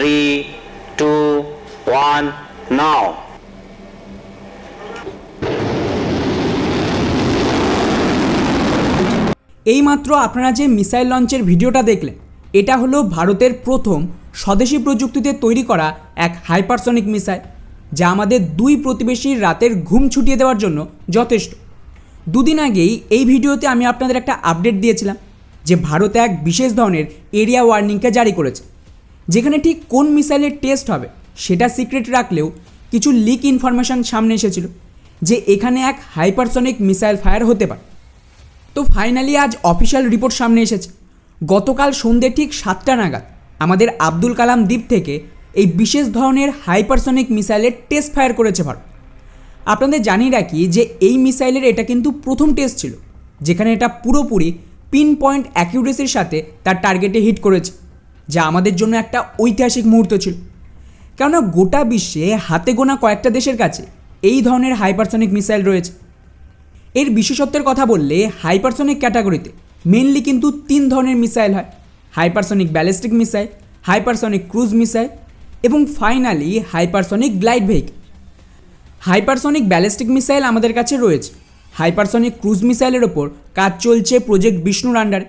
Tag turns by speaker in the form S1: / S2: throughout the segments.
S1: three, two, one, now.
S2: এইমাত্র আপনারা যে মিসাইল লঞ্চের ভিডিওটা দেখলেন এটা হলো ভারতের প্রথম স্বদেশি প্রযুক্তিতে তৈরি করা এক হাইপারসনিক মিসাইল যা আমাদের দুই প্রতিবেশীর রাতের ঘুম ছুটিয়ে দেওয়ার জন্য যথেষ্ট দুদিন আগেই এই ভিডিওতে আমি আপনাদের একটা আপডেট দিয়েছিলাম যে ভারত এক বিশেষ ধরনের এরিয়া ওয়ার্নিংকে জারি করেছে যেখানে ঠিক কোন মিসাইলের টেস্ট হবে, সেটা সিক্রেট রাখলেও কিছু লিক ইনফরমেশন সামনে এসেছিল যে এখানে এক হাইপারসনিক মিসাইল ফায়ার হতে পারে। তো ফাইনালি আজ অফিসিয়াল রিপোর্ট সামনে এসেছে। গতকাল সন্ধে ঠিক সাতটা নাগাদ আমাদের আব্দুল কালাম দ্বীপ থেকে এই বিশেষ ধরনের হাইপারসনিক মিসাইলের টেস্ট ফায়ার করেছে ভারত। আপনাদের জানিয়ে রাখি যে এই মিসাইলের এটা কিন্তু প্রথম টেস্ট ছিল, যেখানে এটা পুরোপুরি পিন পয়েন্ট অ্যাকিউরেসির সাথে তার টার্গেটে হিট করেছে। যা আমাদের জন্য একটা ঐতিহাসিক মুহূর্ত ছিল। কেননা গোটা বিশ্বে হাতে গোনা কয়েকটা দেশের কাছে এই ধরনের হাইপারসনিক মিসাইল রয়েছে। এর বিশেষত্বের কথা বললে হাইপারসনিক ক্যাটাগরিতে মেনলি কিন্তু তিন ধরনের মিসাইল হয়। Hypersonic ballistic missile, hypersonic cruise missile এবং finally hypersonic glide vehicle. Hypersonic ballistic missile আমাদের কাছে রয়েছে। হাইপারসনিক ক্রুজ মিসাইলের ওপর কাজ চলছে প্রজেক্ট বিষ্ণুর আন্ডারে।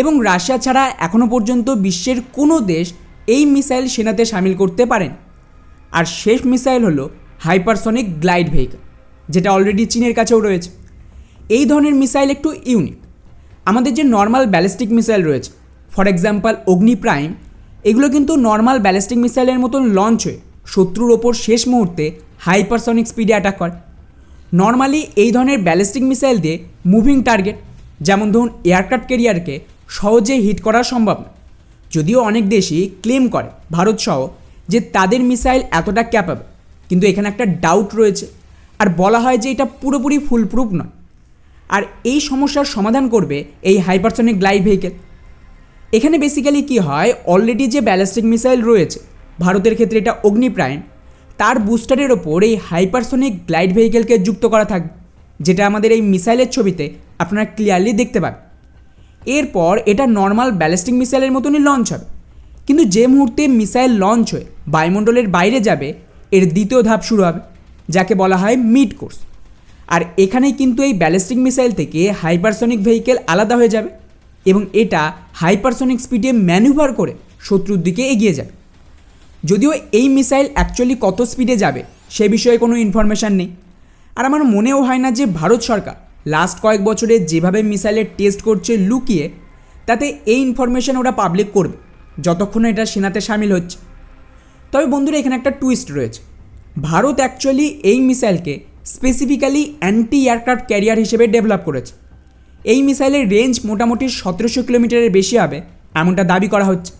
S2: এবং রাশিয়া ছাড়া এখনও পর্যন্ত বিশ্বের কোনো দেশ এই মিসাইল সেনাতে সামিল করতে পারেন। আর শেষ মিসাইল হলো হাইপারসনিক গ্লাইড ভেহিকল, যেটা অলরেডি চীনের কাছেও রয়েছে। এই ধরনের মিসাইল একটু ইউনিক। আমাদের যে নর্মাল ব্যালিস্টিক মিসাইল রয়েছে, ফর এক্সাম্পল অগ্নি প্রাইম, এগুলো কিন্তু নর্মাল ব্যালিস্টিক মিসাইলের মতন লঞ্চ হয়ে শত্রুর ওপর শেষ মুহূর্তে হাইপারসনিক স্পিডে অ্যাটাক করে। নর্মালি এই ধরনের ব্যালিস্টিক মিসাইল দিয়ে মুভিং টার্গেট, যেমন ধরুন এয়ারক্রাফট ক্যারিয়ারকে সহজে হিট করা সম্ভব না। যদিও অনেক দেশই ক্লেম করে ভারতসহ যে তাদের মিসাইল এতটা ক্যাপাবল কিন্তু এখানে একটা ডাউট রয়েছে, আর বলা হয় যে এটা পুরোপুরি ফুলপ্রুফ নয়। আর এই সমস্যার সমাধান করবে এই হাইপারসনিক গ্লাইড ভেহিকেল এখানে বেসিক্যালি কি হয় অলরেডি যে ব্যালিস্টিক মিসাইল রয়েছে, ভারতের ক্ষেত্রে এটা অগ্নি প্রাইম তার বুস্টারের ওপর এই হাইপারসনিক গ্লাইড ভেহিকেলকে যুক্ত করা থাকবে। যেটা আমাদের এই মিসাইলের ছবিতে আপনারা ক্লিয়ারলি দেখতে পাবেন। এরপর এটা নর্মাল ব্যালিস্টিক মিসাইলের মতনই লঞ্চ হবে। কিন্তু যে মুহূর্তে মিসাইল লঞ্চ হয়ে বায়ুমণ্ডলের বাইরে যাবে, এর দ্বিতীয় ধাপ শুরু হবে, যাকে বলা হয় মিড কোর্স আর এখানেই কিন্তু এই ব্যালিস্টিক মিসাইল থেকে হাইপারসনিক ভেহিকেল আলাদা হয়ে যাবে এবং এটা হাইপারসনিক স্পিডে ম্যানুভার করে শত্রুর দিকে এগিয়ে যাবে। যদিও এই মিসাইল অ্যাকচুয়ালি কত স্পিডে যাবে, সে বিষয়ে কোনো ইনফরমেশান নেই। আর আমার মনেও হয় না যে ভারত সরকার লাস্ট কয়েক বছরে যেভাবে মিসাইলের টেস্ট করছে লুকিয়ে, তাতে এই ইনফরমেশান ওরা পাবলিক করবে, যতক্ষণ এটা সেনাতে সামিল হচ্ছে। তবে বন্ধুরা, এখানে একটা টুইস্ট রয়েছে। ভারত অ্যাকচুয়ালি এই মিসাইলকে স্পেসিফিক্যালি অ্যান্টি এয়ারক্রাফট ক্যারিয়ার হিসেবে ডেভেলপ করেছে। এই মিসাইলের রেঞ্জ মোটামুটি সতেরোশো কিলোমিটারের বেশি হবে, এমনটা দাবি করা হচ্ছে।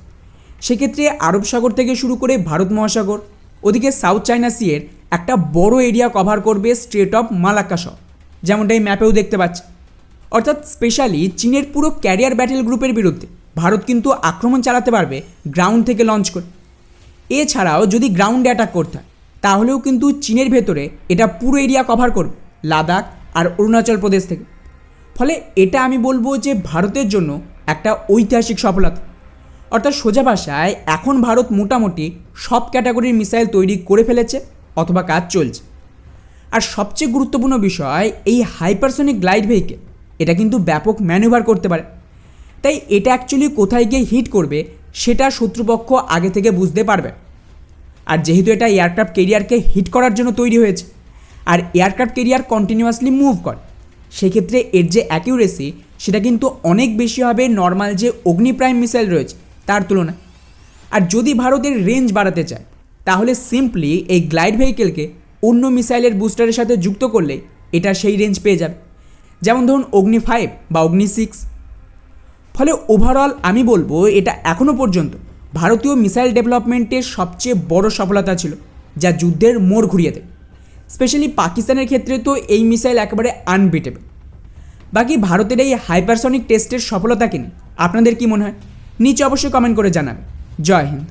S2: সেক্ষেত্রে আরব সাগর থেকে শুরু করে ভারত মহাসাগর, ওদিকে সাউথ চায়না সিয়ের একটা বড় এরিয়া কভার করবে স্ট্রেট অফ মালাক্কা যেমনটা এই ম্যাপেও দেখতে পাচ্ছি। অর্থাৎ স্পেশালি চীনের পুরো ক্যারিয়ার ব্যাটেল গ্রুপের বিরুদ্ধে ভারত কিন্তু আক্রমণ চালাতে পারবে গ্রাউন্ড থেকে লঞ্চ করে। এছাড়াও যদি গ্রাউন্ডে অ্যাটাক করতে হয়, তাহলেও কিন্তু চীনের ভেতরে এটা পুরো এরিয়া কভার করবে, লাদাখ আর অরুণাচল প্রদেশ থেকে। ফলে এটা আমি বলব যে ভারতের জন্য একটা ঐতিহাসিক সফলতা। অর্থাৎ সোজা ভাষায় এখন ভারত মোটামুটি সব ক্যাটাগরির মিসাইল তৈরি করে ফেলেছে অথবা কাজ চলছে। আর সবচেয়ে গুরুত্বপূর্ণ বিষয়, এই হাইপারসনিক গ্লাইড ভেহিকেল, এটা কিন্তু ব্যাপক ম্যানুভার করতে পারে। তাই এটা অ্যাকচুয়ালি কোথায় গিয়ে হিট করবে, সেটা শত্রুপক্ষ আগে থেকে বুঝতে পারবে। আর যেহেতু এটা এয়ারক্রাফট কেরিয়ারকে হিট করার জন্য তৈরি হয়েছে, আর এয়ারক্রাফট কেরিয়ার কন্টিনিউয়াসলি মুভ করে, সেক্ষেত্রে এর যে অ্যাকিউরেসি সেটা কিন্তু অনেক বেশি হবে নর্মাল যে অগ্নি প্রাইম মিসাইল রয়েছে, তার তুলনায়। আর যদি ভারতের রেঞ্জ বাড়াতে চায়, তাহলে সিম্পলি এই গ্লাইড ভেহিকেলকে অন্য মিসাইলের বুস্টারের সাথে যুক্ত করলে এটা সেই রেঞ্জ পেয়ে যাবে। যেমন ধরুন অগ্নি ফাইভ বা অগ্নি সিক্স ফলে ওভারঅল আমি বলব এটা এখনও পর্যন্ত ভারতীয় মিসাইল ডেভেলপমেন্টের সবচেয়ে বড় সফলতা ছিল, যা যুদ্ধের মোড় ঘুরিয়ে দেয়। স্পেশালি পাকিস্তানের ক্ষেত্রে তো এই মিসাইল একেবারে আনবিটেবল বাকি ভারতের এই হাইপারসনিক টেস্টের সফলতাকে নিয়ে আপনাদের কি মনে হয়? নিচে অবশ্যই কমেন্ট করে জানাবেন। জয় হিন্দ।